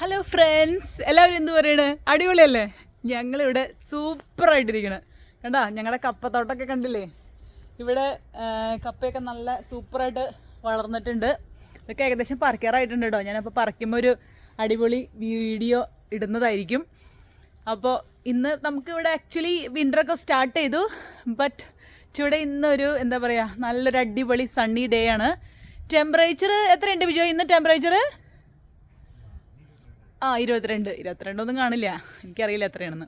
Hello friends എല്ലാവരും എന്ത് പറയണ്? അടിപൊളിയല്ലേ? ഞങ്ങളിവിടെ സൂപ്പറായിട്ടിരിക്കണ്. കണ്ടാ? ഞങ്ങളുടെ കപ്പത്തോട്ടമൊക്കെ കണ്ടില്ലേ? ഇവിടെ കപ്പയൊക്കെ നല്ല സൂപ്പറായിട്ട് വളർന്നിട്ടുണ്ട്. ഇതൊക്കെ ഏകദേശം പറിക്കാറായിട്ടുണ്ട് കേട്ടോ ഞാനപ്പോൾ പറിക്കുമ്പോൾ ഒരു അടിപൊളി വീഡിയോ ഇടുന്നതായിരിക്കും. അപ്പോൾ ഇന്ന് നമുക്കിവിടെ ആക്ച്വലി വിന്ററൊക്കെ സ്റ്റാർട്ട് ചെയ്തു. ബട്ട് ചൂടെ ഇന്നൊരു എന്താ പറയുക നല്ലൊരു അടിപൊളി സണ്ണി ഡേ ആണ്. ടെമ്പറേച്ചർ എത്രയുണ്ട് വിജയ്? ഇന്ന് ടെമ്പറേച്ചർ ആ ഇരുപത്തിരണ്ട് ഇരുപത്തിരണ്ടൊന്നും കാണില്ല. എനിക്കറിയില്ല എത്രയാണെന്ന്.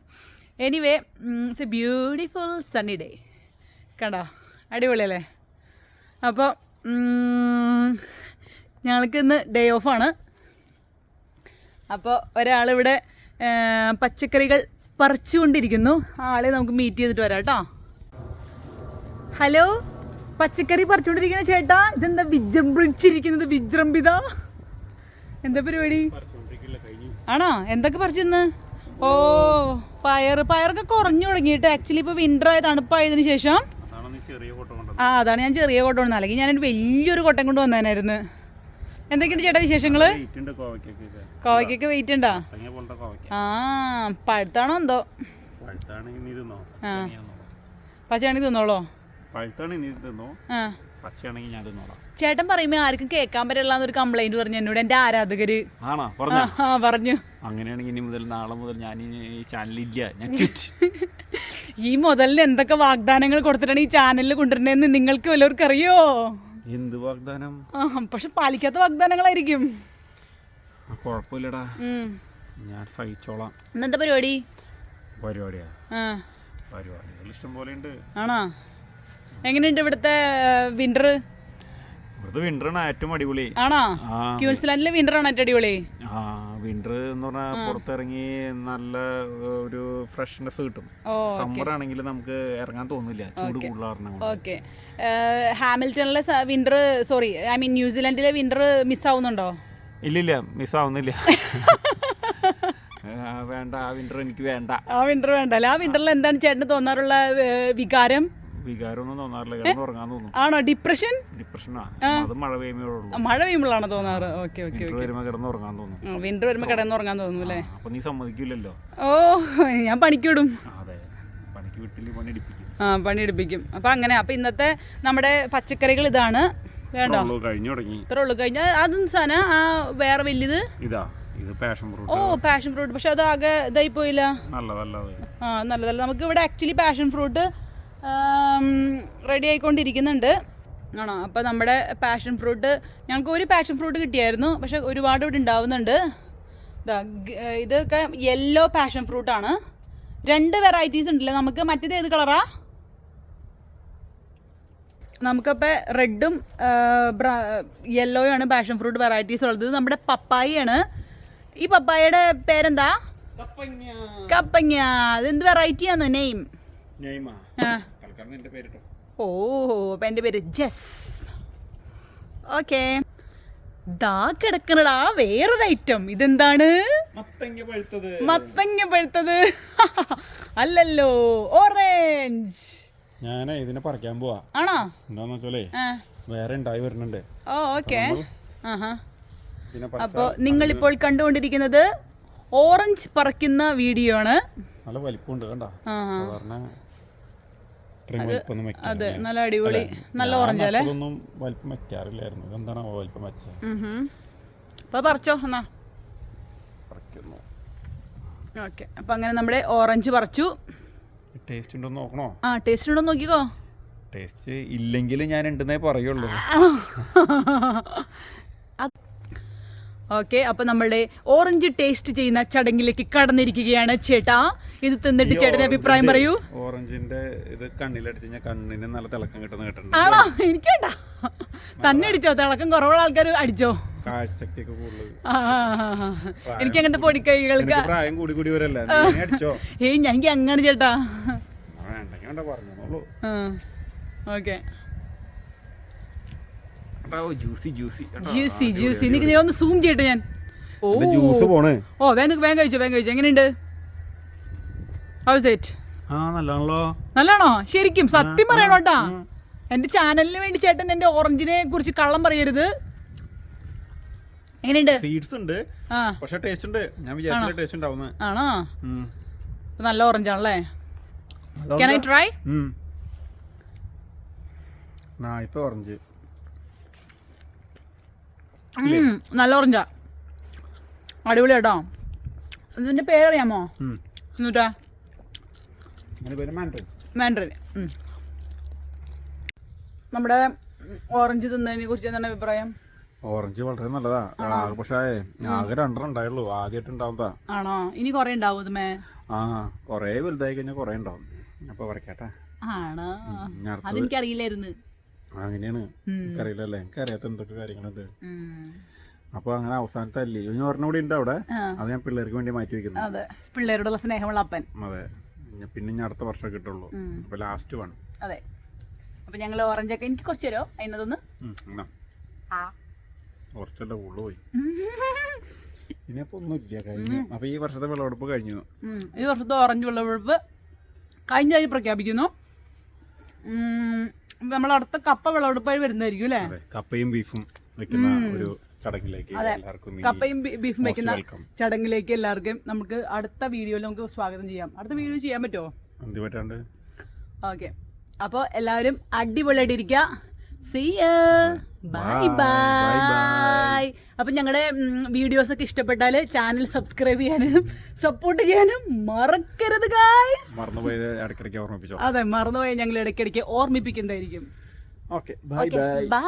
Anyway it's a beautiful sunny day കണ്ടോ? അടിപൊളിയല്ലേ? അപ്പോൾ ഞങ്ങൾക്ക് ഇന്ന് ഡേ ഓഫാണ് അപ്പോൾ ഒരാളിവിടെ പച്ചക്കറികൾ പറിച്ചുകൊണ്ടിരിക്കുന്നു. ആളെ നമുക്ക് മീറ്റ് ചെയ്തിട്ട് വരാം കേട്ടോ. ഹലോ പച്ചക്കറി പറിച്ചുകൊണ്ടിരിക്കുന്ന ചേട്ടാ. ഇതെന്താ വിജൃംഭിച്ചിരിക്കുന്നത്? വിജൃംഭിത? എന്താ പരിപാടി? ആണോ? എന്തൊക്കെ പറിച്ചിന്ന്? ഓ പയർ പയറൊക്കെ കുറഞ്ഞു തുടങ്ങിയിട്ട് ആക്ച്വലി ഇപ്പോൾ വിന്റർ ആയ തണുപ്പായതിന് ശേഷം ആ അതാണ് ഞാൻ ചെറിയ കൊട്ട കൊണ്ടു അല്ലെങ്കിൽ ഞാനൊരു വലിയൊരു കൊട്ടം കൊണ്ട് വന്നേനായിരുന്നു. എന്തൊക്കെയുണ്ട് ചേട്ടാ വിശേഷങ്ങൾ ഉണ്ട് കോവയ്ക്കൊക്കെ. വെയിറ്റ് ഉണ്ടോ? ആ പഴുത്താണോ എന്തോ. പച്ചയാണെങ്കിൽ തിന്നോളാം. പച്ചയാണെങ്കിൽ തിന്നോളോ? പഴുത്താണെങ്കിൽ തിന്നോ? ആ. പച്ചയാണെങ്കിൽ ഞാൻ തിന്നോളാം. ചേട്ടൻ പറയുമ്പോ ആർക്കും കേൾക്കാൻ പറ്റില്ല എന്നൊരു കംപ്ലൈന്റ് പറഞ്ഞു എന്നോട് എന്റെ ആരാധകര്. ആണോ? ആ പറഞ്ഞോ? ആ, പറഞ്ഞു. അങ്ങനെയാണെങ്കിൽ ഇനി മുതൽ നാളെ മുതൽ ഞാൻ ഈ ചാനലില്ല ഞാൻ ചുറ്റ്. ഈ മുതലിന് എന്തൊക്കെ വാഗ്ദാനങ്ങൾ കൊടുത്തിട്ടാണ് ഈ ചാനലിൽ കൊണ്ടുവരണെന്ന് നിങ്ങൾക്ക് വല്ലവർക്കും അറിയോ? എന്ത് വാഗ്ദാനം? ആ പക്ഷെ പാലിക്കാത്ത വാഗ്ദാനങ്ങളായിരിക്കും. കുഴപ്പമില്ലടാ. ഞാൻ സഹിച്ചോളാം. ഇന്നെന്താ പരിപാടി? പരിപാടിയാ? പരിപാടികൾ ഇഷ്ടം പോലെ ഉണ്ട്. ആണോ? എങ്ങനെയുണ്ട് ഇവിടുത്തെ വിന്റർ ഇവിടുത്തെ ആണ് ഏറ്റവും അടിപൊളി. ആണോ? ക്യൂൻസ്ലാൻഡിലെ വിന്റർ ആണ് ഏറ്റവും അടിപൊളി. ആ വിന്റർ എന്ന് പറഞ്ഞാൽ പുറത്തിറങ്ങി നല്ല ഒരു ഫ്രഷ്നെസ് കിട്ടും. സമ്മർ ആണെങ്കിൽ നമുക്ക് ഇറങ്ങാൻ തോന്നില്ല. ചൂട് കൂടുതൽ കാരണം ഓക്കെ. ഹാമിൽട്ടണിലെ വിന്റർ സോറി ഐ മീൻ ന്യൂസിലാൻഡിലെ വിന്റർ മിസ് ആവുന്നുണ്ടോ? ഇല്ലില്ല മിസ് ആവുന്നില്ല. വേണ്ട ആ വിന്റർ എനിക്ക് വേണ്ട. ആ വിന്റർ വേണ്ടല്ലേ ആ വിന്ററിൽ എന്താണ് ചേട്ടന് തോന്നാറുള്ള വികാരം? വികാരമൊന്നും തോന്നാറില്ല. കിടന്ന് ഉറങ്ങാൻ തോന്നും. ആണോ? ഡിപ്രഷൻ ഡിപ്രഷനാ അത് മഴ പെയ്യുമ്പോഴേ ഉള്ളൂ. മഴ പെയ്യുമ്പോഴാണോ തോന്നാറ്. ഓക്കെ ഓക്കെ വരുമ്പോൾ കിടന്ന് ഉറങ്ങാൻ തോന്നും. വിന്റർ വരുമ്പോൾ കിടന്നുറങ്ങാൻ തോന്നുന്നു അല്ലേ? അപ്പൊ നീ സമ്മതിക്കില്ലല്ലോ ഓ ഞാൻ പണിക്ക് വിടും. അതെ. പണിക്ക് വിട്ടില്ല പണി ആ പണിയെടുപ്പിക്കും അപ്പൊ അങ്ങനെ അപ്പൊ ഇന്നത്തെ നമ്മുടെ പച്ചക്കറികൾ ഇതാണ്. വേണ്ടോ? കഴിഞ്ഞു തുടങ്ങി. ഇത്ര ഉള്ളു കഴിഞ്ഞാൽ അതും സാധനം ആ വേറെ വലിയത് ഇതാ ഓ പാഷൻ ഫ്രൂട്ട് പക്ഷെ അത് ആകെ ഇതായി പോയില്ല നല്ലതല്ല ആ നല്ലതല്ല. നമുക്ക് ഇവിടെ ആക്ച്വലി പാഷൻ ഫ്രൂട്ട് റെഡി ആയിക്കൊണ്ടിരിക്കുന്നുണ്ട്. ആണോ? അപ്പോൾ നമ്മുടെ പാഷൻ ഫ്രൂട്ട് ഞങ്ങൾക്ക് ഒരു പാഷൻ ഫ്രൂട്ട് കിട്ടിയായിരുന്നു പക്ഷെ ഒരുപാട് ഇവിടെ ഉണ്ടാവുന്നുണ്ട്. ഇതൊക്കെ യെല്ലോ പാഷൻ ഫ്രൂട്ടാണ് രണ്ട് വെറൈറ്റീസ് ഉണ്ടല്ലേ? നമുക്ക് മറ്റേത് ഏത് കളറാ നമുക്കപ്പോൾ റെഡും ബ്ര ആണ് പാഷൻ ഫ്രൂട്ട് വെറൈറ്റീസ് ഉള്ളത്. നമ്മുടെ പപ്പായയാണ്. ഈ പപ്പായയുടെ പേരെന്താ? കപ്പങ്ങ. അതെന്ത് വെറൈറ്റിയാണ് നെയിം നെയ്മാ. ആ. ഓ അപ്പം എന്റെ പേര് ജസ്. ഓക്കെ. ദാ കിടക്കണടാ വേറൊരു ഐറ്റം ഇതെന്താണ്? മത്തങ്ങ പഴുത്തത്. മത്തങ്ങ പഴുത്തത്. അല്ലല്ലോ ഓറഞ്ച് ഞാനേ ഇതിനെ പറിക്കാൻ പോവാ. ആണോ? എന്താന്ന് വെച്ചാലേ വേറെ ഉണ്ടായി വരുന്നുണ്ട്. Oh okay. ആഹാ. നിങ്ങൾ ഇപ്പോൾ കണ്ടുകൊണ്ടിരിക്കുന്നത് ഓറഞ്ച് പറിക്കുന്ന വീഡിയോ ആണ്. നല്ല വലിപ്പമുണ്ട് കണ്ട. അതെ നല്ല അടിപൊളി നല്ല ഓറഞ്ച് അല്ലേ? വലിപ്പം വെക്കാറില്ലായിരുന്നു. എന്താണ് വലിപ്പം വെച്ചത് അപ്പൊ പറിച്ചോ എന്നാ. ഓക്കെ അപ്പൊ അങ്ങനെ നമ്മുടെ ഓറഞ്ച് പറിച്ചു. ടേസ്റ്റ് ഉണ്ടോ നോക്കണോ? ആ ടേസ്റ്റ് ഉണ്ടോ നോക്കിക്കോ. ടേസ്റ്റ് ഇല്ലെങ്കിൽ ഞാൻ ഉണ്ടെന്നേ പറയുള്ളൂ. ഓക്കെ അപ്പോൾ നമ്മളുടെ ഓറഞ്ച് ടേസ്റ്റ് ചെയ്യുന്ന ചടങ്ങിലേക്ക് കടന്നിരിക്കുകയാണ് ചേട്ടാ. ഇത് തിന്നിട്ട് ചേട്ടന്റെ അഭിപ്രായം പറയൂ. ഓറഞ്ചിന്റെ ഇത് കണ്ണിലടിച്ച് കഴിഞ്ഞാൽ കണ്ണിന് നല്ല തിളക്കം കിട്ടുന്ന കേട്ടോ ആണോ? എനിക്ക് വേണ്ട. തന്നെ അടിച്ചോ? തിളക്കം കുറവുള്ള ആൾക്കാർ അടിച്ചോ? കാഴ്ചശക്തിയൊക്കെ കൂടുതൽ ആ, ആ, ആ, ആ. എനിക്ക് അങ്ങനത്തെ പൊടിക്കൈകൾക്ക് പ്രായം കൂടി കൂടി വരല്ല? നീ അടിച്ചോ? ഏയ് ഞാൻ എനിക്ക് അങ്ങനെ ചേട്ടാ. ആ, വേണ്ടെങ്കിൽ വേണ്ട പറഞ്ഞോളൂ. Okay. Juicy juicy juicy juicy നിനക്ക് ഞാൻ ഒന്ന് സൂം ചെയ്യട്ടെ ഞാൻ? ഓ. ജ്യൂസ് പോണേ. ഓ വേഗം വേഗം കഴിച്ചോ വേഗം കഴിച്ചോ. എങ്ങനെയുണ്ട്? ഹൗസ് ഇറ്റ് ആ നല്ലാണല്ലോ നല്ലാണോ ശരിക്കും സത്യം പറയണോ കേട്ടാ എന്റെ ചാനലിന് വേണ്ടി ചേട്ടൻ എന്റെ ഓറഞ്ചിനെ കുറിച്ച് കള്ളം പറയരുത്. എങ്ങനെയുണ്ട്? സീഡ്സ് ഉണ്ട്. പക്ഷെ ടേസ്റ്റ് ഉണ്ട്. ഞാൻ വിചാരിച്ചില്ല ടേസ്റ്റ് ആണോ? നല്ല ഓറഞ്ച് ആണല്ലേ ക്യാൻ ഐ ട്രൈ ഓറഞ്ച് നല്ല ഓറഞ്ചാ. അടിപൊളി കേട്ടോ. ഇതിന്റെ പേരറിയാമോ. എന്നിട്ടാ മാൻഡറിൻ നമ്മുടെ ഓറഞ്ച് തിന്നതിനെ കുറിച്ച് എന്താണ് അഭിപ്രായം? ഓറഞ്ച് വളരെ നല്ലതാ. പക്ഷേ ആകെ രണ്ടെണ്ണം ഉണ്ടായുള്ളൂ. ആദ്യമായിട്ട് ഉണ്ടാവുന്നതാ ആണോ? ഇനി കുറെ ഉണ്ടാവും ആ കൊറേ വലുതായി കഴിഞ്ഞാൽ കൊറേ ഉണ്ടാവും. അപ്പൊ പറയട്ടെ ആണോ? അതെനിക്കറിയില്ലായിരുന്നു. അങ്ങനെയാണ്. എനിക്കറിയില്ലല്ലേ. എനിക്കറിയാത്ത എന്തൊക്കെ കാര്യങ്ങളുണ്ട്. അപ്പൊ അങ്ങനെ അവസാനത്തെ അല്ലേ ഇനി ഒരെണ്ണം കൂടി ഉണ്ട് അവിടെ. അത് ഞാൻ പിള്ളേർക്ക് വേണ്ടി മാറ്റി വെക്കുന്നു. അതെ. പിള്ളേരോടുള്ള സ്നേഹമുള്ള അപ്പൻ. അതെ. പിന്നെ ഞാൻ അടുത്ത വർഷം കിട്ടുള്ളൂ. അപ്പൊ ലാസ്റ്റ് വൺ അതെ. അപ്പൊ ഞങ്ങൾ ഓറഞ്ച് ഒക്കെ എനിക്ക് കുറച്ച് തരുമോ അതിനൊന്ന് കുറച്ചല്ല ഉള്ളു പോയി. ഇനിയപ്പോ ഒന്നുമില്ല കഴിഞ്ഞു. അപ്പൊ ഈ വർഷത്തെ വിളവെടുപ്പ് കഴിഞ്ഞു. ഈ വർഷത്തെ ഓറഞ്ച് വിളവെടുപ്പ് കഴിഞ്ഞായി പ്രഖ്യാപിക്കുന്നു. നമ്മൾ അടുത്ത കപ്പ വിളവെടുപ്പായി വരുന്നതായിരിക്കും അല്ലേ? കപ്പയും ബീഫും വെക്കുന്ന ഒരു ചടങ്ങിലേക്ക് എല്ലാവർക്കും കപ്പയും ബീഫും വെക്കുന്ന ചടങ്ങിലേക്ക് എല്ലാവർക്കും നമുക്ക് അടുത്ത വീഡിയോയിൽ നമുക്ക് സ്വാഗതം ചെയ്യാം. അടുത്ത വീഡിയോ ചെയ്യാൻ പറ്റുമോ? ഓക്കെ. അപ്പോൾ എല്ലാവരും അടിപൊളിയായിട്ട് ഇരിക്കുക സീ ബൈ ബൈ. അപ്പം ഞങ്ങളുടെ വീഡിയോസ് ഒക്കെ ഇഷ്ടപ്പെട്ടാൽ ചാനൽ സബ്സ്ക്രൈബ് ചെയ്യാനും സപ്പോർട്ട് ചെയ്യാനും മറക്കരുത് ഗായ്സ് അതെ മറന്നുപോയി ഞങ്ങൾ ഇടയ്ക്കിടയ്ക്ക് ഓർമ്മിപ്പിക്കുന്നതായിരിക്കും. Okay bye bye bye